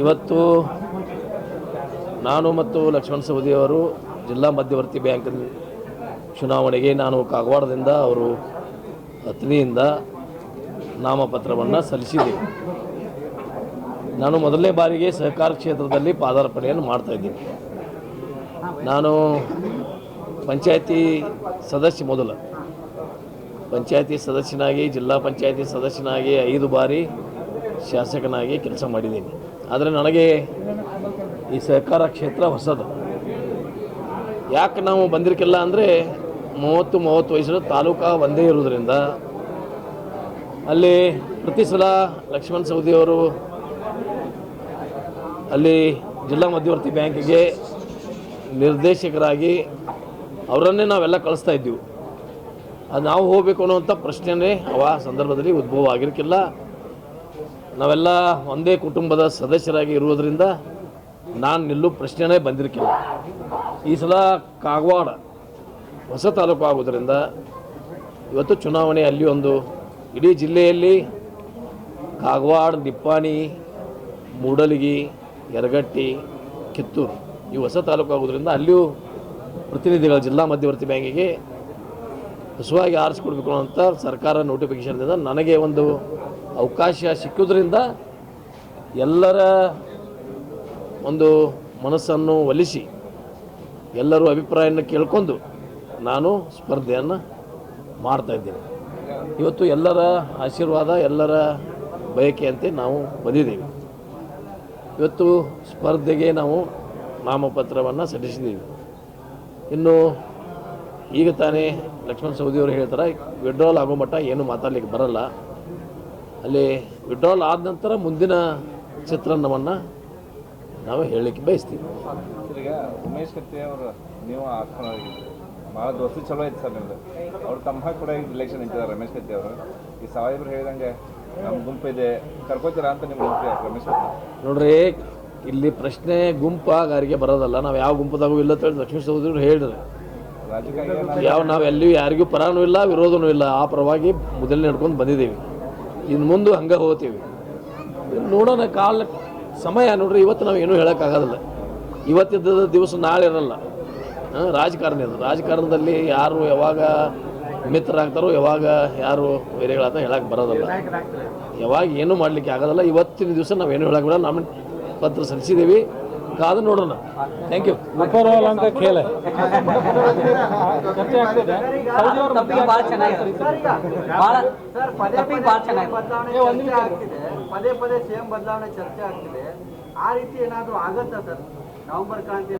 ಇವತ್ತು ನಾನು ಮತ್ತು ಲಕ್ಷ್ಮಣ ಸವದಿಯವರು ಜಿಲ್ಲಾ ಮಧ್ಯವರ್ತಿ ಬ್ಯಾಂಕ್ ಚುನಾವಣೆಗೆ ನಾನು ಕಾಗವಾಡದಿಂದ ಅವರು ಅತ್ನಿಯಿಂದ ನಾಮಪತ್ರವನ್ನು ಸಲ್ಲಿಸಿದೆ ನಾನು ಮೊದಲನೇ ಬಾರಿಗೆ ಸಹಕಾರ ಕ್ಷೇತ್ರದಲ್ಲಿ ಪಾದಾರ್ಪಣೆಯನ್ನು ಮಾಡ್ತಾ ಇದ್ದೀನಿ. ನಾನು ಪಂಚಾಯತಿ ಸದಸ್ಯ ಮೊದಲು. ಪಂಚಾಯತಿ ಸದಸ್ಯನಾಗಿ, ಜಿಲ್ಲಾ ಪಂಚಾಯತಿ ಸದಸ್ಯನಾಗಿ ಐದು ಬಾರಿ ಶಾಸಕನಾಗಿ ಕೆಲಸ ಮಾಡಿದ್ದೀನಿ. ಆದರೆ ನನಗೆ ಈ ಸಹಕಾರ ಕ್ಷೇತ್ರ ಹೊಸದು. ಯಾಕೆ ನಾವು ಬಂದಿರಕ್ಕಿಲ್ಲ ಅಂದರೆ ಮೂವತ್ತು ಮೂವತ್ತು ವಯಸ್ಸಿನ ತಾಲೂಕಾ ಒಂದೇ ಇರೋದ್ರಿಂದ ಅಲ್ಲಿ ಪ್ರತಿ ಸಲ ಲಕ್ಷ್ಮಣ್ ಸವದಿಯವರು ಅಲ್ಲಿ ಜಿಲ್ಲಾ ಮಧ್ಯವರ್ತಿ ಬ್ಯಾಂಕಿಗೆ ನಿರ್ದೇಶಕರಾಗಿ ಅವರನ್ನೇ ನಾವೆಲ್ಲ ಕಳಿಸ್ತಾ ಇದ್ದೀವಿ. ಅದು ನಾವು ಹೋಗಬೇಕು ಅನ್ನೋವಂಥ ಪ್ರಶ್ನೆನೇ ಅವ ಸಂದರ್ಭದಲ್ಲಿ ಉದ್ಭವ ಆಗಿರಕ್ಕಿಲ್ಲ ನಾವೆಲ್ಲ ಒಂದೇ ಕುಟುಂಬದ ಸದಸ್ಯರಾಗಿ ಇರುವುದರಿಂದ ನಾನು ನಿಲ್ಲೋ ಪ್ರಶ್ನೆನೇ ಬಂದಿರಕಿಲ್ಲ. ಈ ಸಲ ಕಾಗವಾಡ ಹೊಸ ತಾಲೂಕು ಆಗೋದರಿಂದ ಇವತ್ತು ಚುನಾವಣೆ ಅಲ್ಲಿ ಒಂದು ಇಡೀ ಜಿಲ್ಲೆಯಲ್ಲಿ ಕಾಗವಾಡ, ನಿಪ್ಪಾಣಿ, ಮೂಡಲಗಿ, ಯರಗಟ್ಟಿ, ಕಿತ್ತೂರು ಈ ಹೊಸ ತಾಲೂಕು ಆಗೋದ್ರಿಂದ ಅಲ್ಲಿಯೂ ಪ್ರತಿನಿಧಿಗಳ ಜಿಲ್ಲಾ ಮಧ್ಯವರ್ತಿ ಬ್ಯಾಂಕಿಗೆ ಹೊಸವಾಗಿ ಆರಿಸ್ಕೊಡ್ಬೇಕು ಅಂತ ಸರ್ಕಾರ ನೋಟಿಫಿಕೇಶನ್ದಿಂದ ನನಗೆ ಒಂದು ಅವಕಾಶ ಸಿಕ್ಕೋದ್ರಿಂದ ಎಲ್ಲರ ಒಂದು ಮನಸ್ಸನ್ನು ಒಲಿಸಿ ಎಲ್ಲರೂ ಅಭಿಪ್ರಾಯನ ಕೇಳ್ಕೊಂಡು ನಾನು ಸ್ಪರ್ಧೆಯನ್ನು ಮಾಡ್ತಾ ಇದ್ದೀನಿ. ಇವತ್ತು ಎಲ್ಲರ ಆಶೀರ್ವಾದ, ಎಲ್ಲರ ಬಯಕೆಯಂತೆ ನಾವು ಬಂದಿದ್ದೀವಿ. ಇವತ್ತು ಸ್ಪರ್ಧೆಗೆ ನಾವು ನಾಮಪತ್ರವನ್ನು ಸಲ್ಲಿಸಿದ್ದೀವಿ. ಇನ್ನು ಈಗ ತಾನೇ ಲಕ್ಷ್ಮಣ ಸವದಿಯವರು ಹೇಳ್ತಾರೆ, ವಿಡ್ರಾಲ್ ಆಗೋ ಮಟ್ಟ ಏನು ಮಾತಾಡ್ಲಿಕ್ಕೆ ಬರಲ್ಲ. ಅಲ್ಲಿ ವಿಡ್ರಾಲ್ ಆದ ನಂತರ ಮುಂದಿನ ಚಿತ್ರಣವನ್ನು ನಾವು ಹೇಳಲಿಕ್ಕೆ ಬಯಸ್ತೀವಿ. ಈಗ ಉಮೇಶ್ ಕತ್ತಿ ಅವರು ನೀವು ಭಾಳ ದೋಸ್ತಿ ಚಲೋ ಐತೆ ಸರ್ ನಿಮ್ದು. ಅವ್ರು ತಮ್ಮ ಕೂಡ ಈಗ ಇಲೆಕ್ಷನ್ ನಿಂತಿದ್ದಾರೆ ರಮೇಶ್ ಕತ್ತಿ ಅವರು. ಈ ಸಾಹೇಬ್ರು ಹೇಳಿದಂಗೆ ನಮ್ಮ ಗುಂಪು ಇದೆ. ಕರ್ಕೋತೀರಾ ಅಂತ ನಿಮ್ಮ ಗುಂಪು ರಮೇಶ್ ಕತ್ತಿ? ನೋಡ್ರಿ ಇಲ್ಲಿ ಪ್ರಶ್ನೆ ಗುಂಪಾಗಾರಿಗೆ ಬರೋದಲ್ಲ. ನಾವು ಯಾವ ಗುಂಪದಾಗೂ ಇಲ್ಲ ಅಂತ ಹೇಳಿ ಲಕ್ಷ್ಮೀ ಸಹೋದರರು ಹೇಳಿದ್ರು. ರಾಜಕೀಯ ಯಾವ ನಾವು ಎಲ್ಲಿಯೂ ಯಾರಿಗೂ ಪರಾನೂ ಇಲ್ಲ ವಿರೋಧನೂ ಇಲ್ಲ. ಆ ಪರವಾಗಿ ಮೊದಲನೇ ನಡ್ಕೊಂಡು ಬಂದಿದ್ದೀವಿ. ಇನ್ನು ಮುಂದೆ ಹಂಗೆ ಹೋಗ್ತೀವಿ. ನೋಡೋಣ ಕಾಲ, ಸಮಯ ನೋಡ್ರಿ, ಇವತ್ತು ನಾವು ಏನೂ ಹೇಳೋಕ್ಕಾಗೋದಿಲ್ಲ ಇವತ್ತಿದ್ದ ದಿವಸ ನಾಳೆ ಇರಲ್ಲ. ರಾಜಕಾರಣ ಇದು ರಾಜಕಾರಣದಲ್ಲಿ ಯಾರು ಯಾವಾಗ ಮಿತ್ರರಾಗ್ತಾರೋ, ಯಾವಾಗ ಯಾರು ವೈರಿಗಳಾಗ್ತಾರೋ ಹೇಳಕ್ಕೆ ಬರೋದಿಲ್ಲ. ಯಾವಾಗ ಏನೂ ಮಾಡಲಿಕ್ಕೆ ಆಗೋದಿಲ್ಲ. ಇವತ್ತಿನ ದಿವಸ ನಾವು ಏನು ಹೇಳಕ್ಕೆ ಬಿಡೋಲ್ಲ. ನಮ್ಮ ಪತ್ರ ಸಲ್ಲಿಸಿದ್ದೀವಿ. ಕಾದು ನೋಡೋಣ. ಥ್ಯಾಂಕ್ ಯು ಅಂತ ಕೇಳ. ಪದೇ ಪದೇ ಸಿಎಂ ಬದಲಾವಣೆ ಚರ್ಚೆ ಆಗ್ತಿದೆ. ಆ ರೀತಿ ಏನಾದರೂ ಆಗತ್ತಾ ಸರ್? ನವೆಂಬರ್ ಕ್ರಾಂತಿ